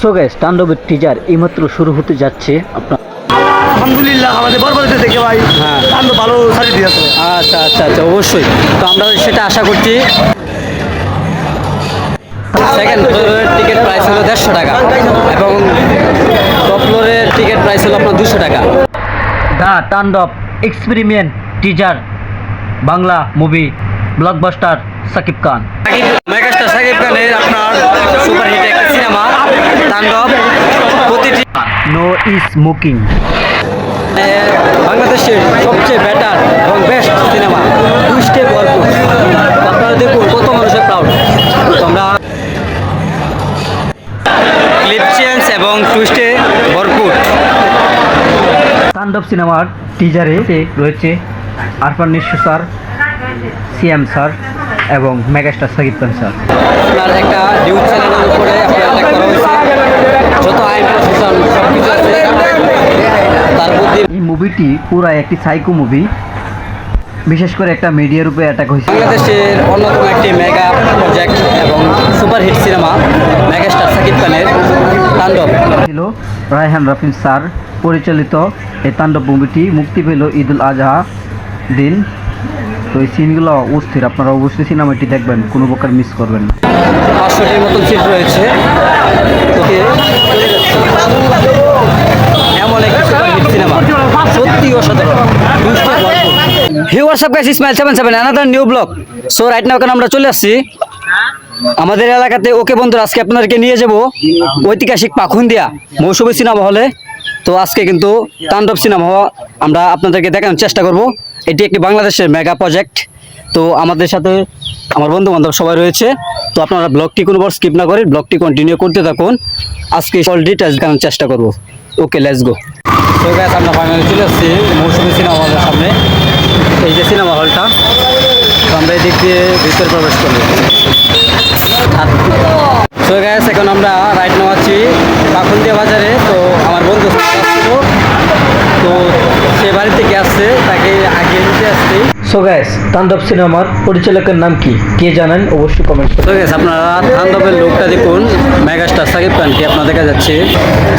So guys তাণ্ডবের teaser এইমাত্র শুরু হতে যাচ্ছে। আপনার আলহামদুলিল্লাহ আমাদের বরবাদিতে থেকে ভাই হ্যাঁ। ভালো সারি দিয়েছে আচ্ছা আচ্ছা আচ্ছা অবশ্যই। তো আমরা সেটা আশা করছি। সেকেন্ড ফ্লোরের টিকিট প্রাইস হলো দেড়শো টাকা এবং টপ ফ্লোরের টিকিট প্রাইস হলো আপনার দুশো টাকা। The Tandav experiment teaser Bangla movie blockbuster Shakib Khan. Megastar Shakib খানের আপনার সুপারহিট একটা সিনেমা তাণ্ডব প্রতিটি নো স্মোকিং বাংলাদেশের সবচেয়ে বেটার এবং বেস্ট সিনেমা টুইস্টে ভরপুর আপনারা দেখুন কত মানুষের প্রাউড আমরা ক্লিপ চেঞ্জ এবং টুইস্টে ভরপুর। তাণ্ডব সিনেমার টিজারে রয়েছে Arfan Nisho sir. CM sir এবং মেগাস্টার সাকিব খান স্যার। আপনার একটা নিউজ চ্যানেলের উপরে আপনার করা হয়েছে। যত আইন প্রশাসন সব কিছু আছে তার মধ্যে এই মুভিটি পুরা একটি সাইকো মুভি বিশেষ করে একটা মিডিয়ার উপরে অ্যাটাক হয়েছে। বাংলাদেশের অন্যতম একটি মেগা প্রজেক্ট এবং সুপারহিট সিনেমা মেগাস্টার সাকিব খানের তাণ্ডব। ছিল রায়হান রাফিন স্যার পরিচালিত এই তাণ্ডব মুভিটি মুক্তি পেল ঈদুল আজহা দিন। তো এই সিনগুলো অস্থির আপনারা অবশ্যই সিনেমাটি দেখবেন কোনো প্রকার মিস করবেন না। পাঁচশোটির মতন সিট রয়েছে। তোকে এমন একটি সিনেমা সত্যি অসাধারণ। Hey what's up guys Ismail seven seven another new vlog so right now এখন আমরা চলে আসছি। আমাদের এলাকাতে ওকে বন্ধুরা আজকে আপনাদেরকে নিয়ে যাব ঐতিহাসিক পাখুন্দিয়া মৌসুমী সিনেমা হলে তো আজকে কিন্তু তাণ্ডব সিনেমা আমরা আপনাদেরকে দেখানোর চেষ্টা করব। এটি একটি বাংলাদেশের মেগা প্রজেক্ট তো আমাদের সাথে আমার বন্ধু বান্ধব সবাই রয়েছে। তো আপনারা ব্লগটি কোনোবার স্কিপ না করে ব্লগটি কন্টিনিউ করতে থাকুন। আজকে অল ডিটেলস দেখানোর চেষ্টা করব। ওকে লেটস গো তো গ্যাস আমরা ফাইনালি চলে আসছি মৌসুমী সিনেমা হলের সামনে। এই যে সিনেমা হলটা তো আমরা দিক দিয়ে ভিতরে প্রবেশ করব। তো গ্যাস এখন আমরা রাইড নেওয়াচ্ছি পাখুন্দিয়া বাজারে। তো আমার বন্ধু তো সে বাড়ি থেকে আসছে তাকে আগে নিতে আসছি। সো গ্যাস তাণ্ডব সিনেমার পরিচালকের নাম কি? কে জানেন? অবশ্যই কমেন্ট তো গ্যাস আপনারা তাণ্ডবের লোকটা দেখুন। মেগাস্টার সাকিব খানকে আপনার দেখা যাচ্ছে।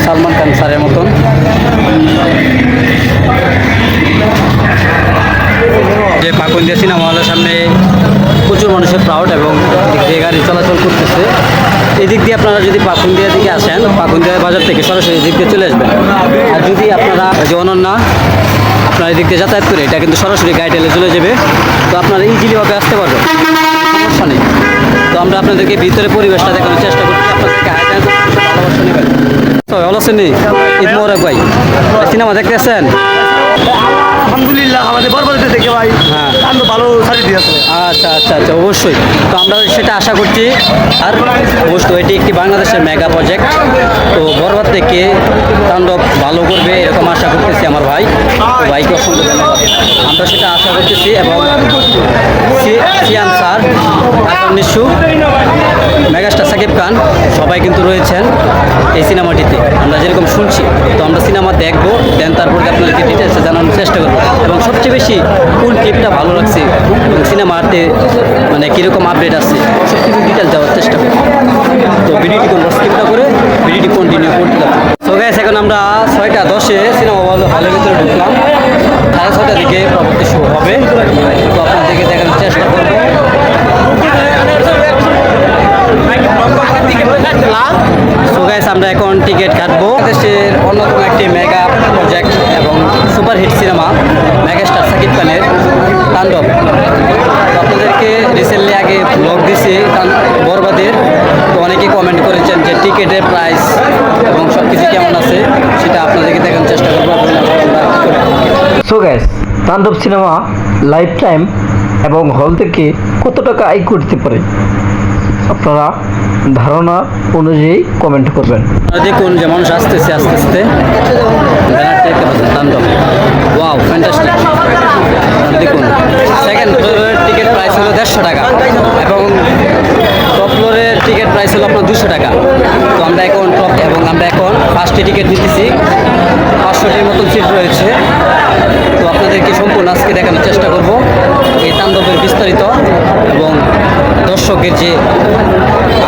সালমান খান স্যারের মতন। যে পাকুন্দিয়া সিনেমা হলের সামনে প্রচুর মানুষের প্রাউড এবং এদিক দিয়ে গাড়ি চলাচল করতেছে। এদিক দিয়ে আপনারা যদি পাকুন্দিয়া দিকে আসেন, পাকুন্দিয়া বাজার থেকে সরাসরি এদিক দিয়ে চলে আসবেন। আর যদি আপনারা যে অনন্যা, আপনারা এদিক দিয়ে যাতায়াত করে, এটা কিন্তু সরাসরি গাড়ি টেলে চলে যাবে। তো আপনারা ইজিলিভাবে আসতে পারবেন। সমস্যা নেই। তো আমরা আপনাদেরকে ভিতরে পরিবেশটা দেখানোর চেষ্টা করছি। আপনাদেরকে হাইটাই ভালোবাসা নেবেন। ভালো আছেন নি? ভাই। সিনেমা দেখতে আসছেন আলহামদুলিল্লাহ আমাদের বরবাদিতে থেকে ভাই হ্যাঁ। ভালো সারি দিয়েছে আচ্ছা আচ্ছা আচ্ছা অবশ্যই। তো আমরা সেটা আশা করছি আর অবশ্যই এটি একটি বাংলাদেশের মেগা প্রজেক্ট তো বরবাদ থেকে তাণ্ডব ভালো করবে এরকম আশা করতেছি আমার ভাই। তো ভাইকে অসংখ্য ধন্যবাদ। আমরা সেটা আশা করতেছি এবং সি- সিয়াম স্যার আকার নিশু মেগাস্টার সাকিব খান সবাই কিন্তু রয়েছেন এই সিনেমাটিতে। আমরা যেরকম শুনছি তো আমরা সিনেমা দেখব দেন তারপরে আপনাদেরকে ডিটেলসে জানানোর চেষ্টা করব। এবং সবচেয়ে বেশি কোন ক্লিপটা ভালো লাগছে এবং সিনেমাতে মানে কীরকম আপডেট আছে সব কিছু ডিটেল দেওয়ার চেষ্টা করব। তো ভিডিওটি কোনো স্কিপটা করে ভিডিওটি কন্টিনিউ করতে থাকব তো গ্যাস এখন আমরা ছয়টা দশে সিনেমা হল হলের ভিতরে ঢুকলাম। সাড়ে ছয়টা দিকে পরবর্তী শো হবে। তো আপনাদেরকে দেখানোর চেষ্টা করব। আমরা এখন টিকিট কাটবো। দেশের অন্যতম একটি মেগা প্রজেক্ট এবং সুপারহিট সিনেমা মেগাস্টার সাকিব খানের তাণ্ডব। আপনাদেরকে রিসেন্টলি আগে ব্লগ দিছি বরবাদের তো অনেকেই কমেন্ট করেছেন যে টিকিটের প্রাইস এবং সব কিছু কেমন আছে, সেটা আপনাদেরকে দেখানোর চেষ্টা করব so guys Tandav cinema life time এবং হল থেকে কত টাকা আয় করতে পারে? আপনারা ধারণা অনুযায়ী কমেন্ট করবেন। দেখুন যে মানুষ আসতেছে আস্তে আস্তে ওয়াও ফ্যান্টাস্টিক দেখুন সেকেন্ড ফ্লোরের টিকিট প্রাইস হলো দেড়শো টাকা। এবং টপ ফ্লোরের টিকিট প্রাইস হলো আপনার দুশো টাকা। তো আমরা এখন টপ এবং আমরা এখন ফার্স্টে টিকিট নিতেছি। পাঁচশোটির মতন সিট রয়েছে। তো আপনাদেরকে সম্পূর্ণ আজকে দেখানোর চেষ্টা করব। এই তাণ্ডবের বিস্তারিত এবং দর্শকের যে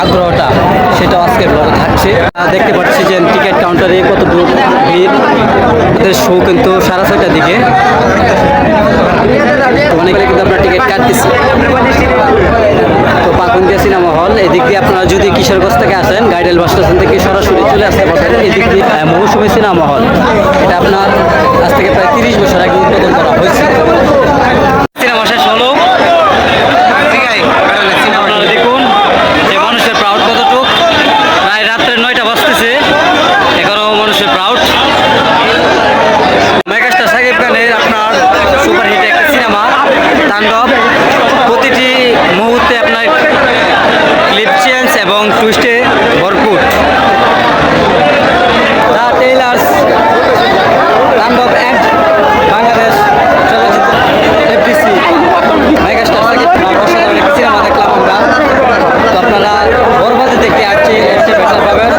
আগ্রহটা সেটা আজকের ব্লগে থাকছে। দেখতে পাচ্ছি যে টিকিট কাউন্টারে কত দূর ভিড়। শো কিন্তু সাড়ে ছয়টার দিকে। অনেকে কিন্তু আপনার টিকিট কাটতেছে। তো পাকুন্দিয়া সিনেমা হল এদিক দিয়ে আপনারা যদি কিশোরগঞ্জ থেকে আসেন, গাইডেল বাস স্টেশন থেকে সরাসরি চলে আসতে পারবেন। এদিক দিয়ে মৌসুমী সিনেমা হল এটা আপনার আজ থেকে প্রায় তিরিশ বছর আগে উদ্বোধন করা হয়েছে সিনেমা শেষ হলো আপনারা দেখুন যে মানুষের প্রাউড কতটুক প্রায় রাত্রে নয়টা বাজতেছে এখনও মানুষের প্রাউড মেগাস্টার সাকিব খানের আপনার সুপারহিট একটা সিনেমা তাণ্ডব প্রতিটি মুহূর্তে আপনার ক্লিপ চেঞ্জ এবং টুইস্টে ভরপুর the tailors Tandav and Bangladesh চলচ্চিত্র এফডিসি মেগাস্টার সাকিব খান অসাধারণ একটি সিনেমা দেখলাম আমরা তো আপনারা বরবাদে দেখতে আসছে একটি বেটার পাবেন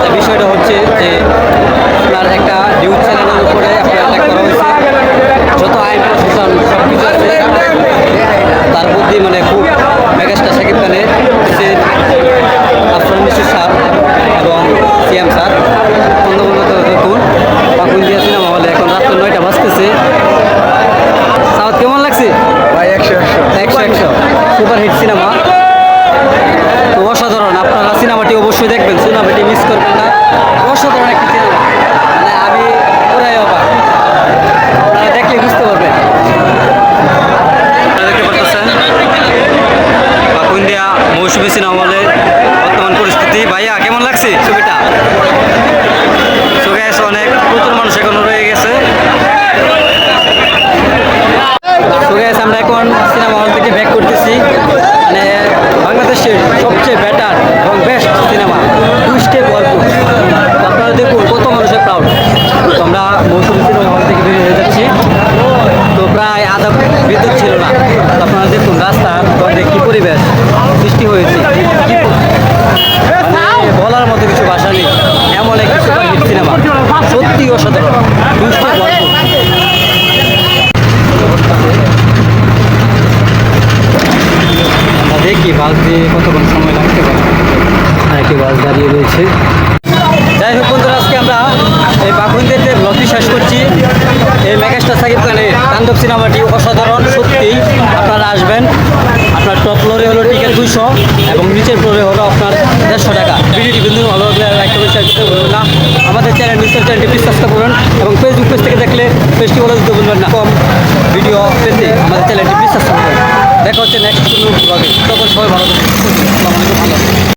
তা বিষয়টা হচ্ছে যে আপনার একটা নিউজ চ্যানেলের উপরে আপনার অ্যাটাক করা হয়েছে যত আইন প্রশাসন সব কিছু আছে তার মধ্যে মানে খুব মেগাস্টার সাকিব খানের সে আফরান মিশুর স্যার এবং সিএম স্যার অন্যমনত দেখুন পাকুন্দিয়া সিনেমা হলে এখন রাত্র নয়টা বাজতেছে সাউথ কেমন লাগছে ভাই একশো একশো একশো একশো সুপার হিট সিনেমা। তো অসাধারণ, আপনারা সিনেমাটি অবশ্যই দেখবেন, সিনেমাটি মিস করবেন না। অসাধারণ একটি সিনেমা। মানে আমি পুরাই অবাক। আপনারা দেখলে বুঝতে পারবেন। দেখতে পাকুন্দিয়া মৌসুমী সিনেমা হলে বর্তমান পরিস্থিতি ভাইয়া কেমন লাগছে ছবিটা ছবি আছে অনেক প্রচুর মানুষ এখনও রয়ে গেছে তো guys, আমরা এখন সিনেমা হল থেকে ব্যাক করতেছি মানে বাংলাদেশের সবচেয়ে বেটার এবং বেস্ট সিনেমা টুইস্টে ভরপুর তো আপনারা দেখুন কত মানুষের প্রাউড তো আমরা মৌসুমী সিনেমা হল থেকে বেরিয়ে হয়ে যাচ্ছি তো প্রায় আধা বিদ্যুৎ ছিল না তো আপনারা দেখুন রাস্তা গন্ধে কী পরিবেশ সৃষ্টি হয়েছে কি মানে বলার মতো কিছু ভাষা নেই এমন একটি সুপার হিট সিনেমা সত্যি অসাধারণ টুইস্টে ভরপুর আমরা দেখি বাস দিয়ে কতক্ষণ সময় লাগতে পারে আর একটি বাস দাঁড়িয়ে রয়েছে যাই হোক বন্ধুরা, আজকে আমরা এই বাকুন্দিতে ব্লগটি শেষ করছি। এই মেগাস্টার সাকিব খানের তাণ্ডব সিনেমাটি অসাধারণ সত্যি আপনারা আসবেন। আপনার টপ ফ্লোরে হলো টিকিট দুইশো এবং নিচের ফ্লোরে হলো আপনার দেড়শো টাকা। ভিডিওটি বিন্দু ভালো লাগলে লাইক করবেন শেয়ার করতে ভুলবেন না। আমাদের চ্যানেল নিশ্চয় চ্যানেলটি সাবস্ক্রাইব করবেন এবং ফেসবুক পেজ থেকে দেখলে পেজটি বলে দিতে ভুলবেন না। কম ভিডিও পেতে আমাদের চ্যানেলটি সাবস্ক্রাইব করবেন দেখা হচ্ছে নেক্সট ব্লগে তখন সবাই ভালো থাকবেন ভালো।